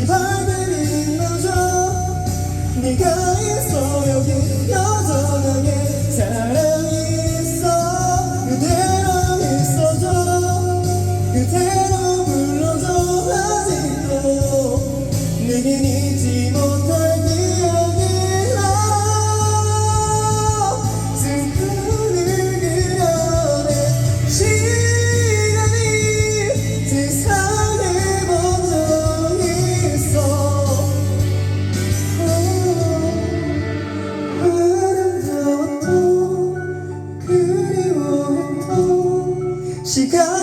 다시 밤을 빛나줘 네가 있어 여기 여전하게 시간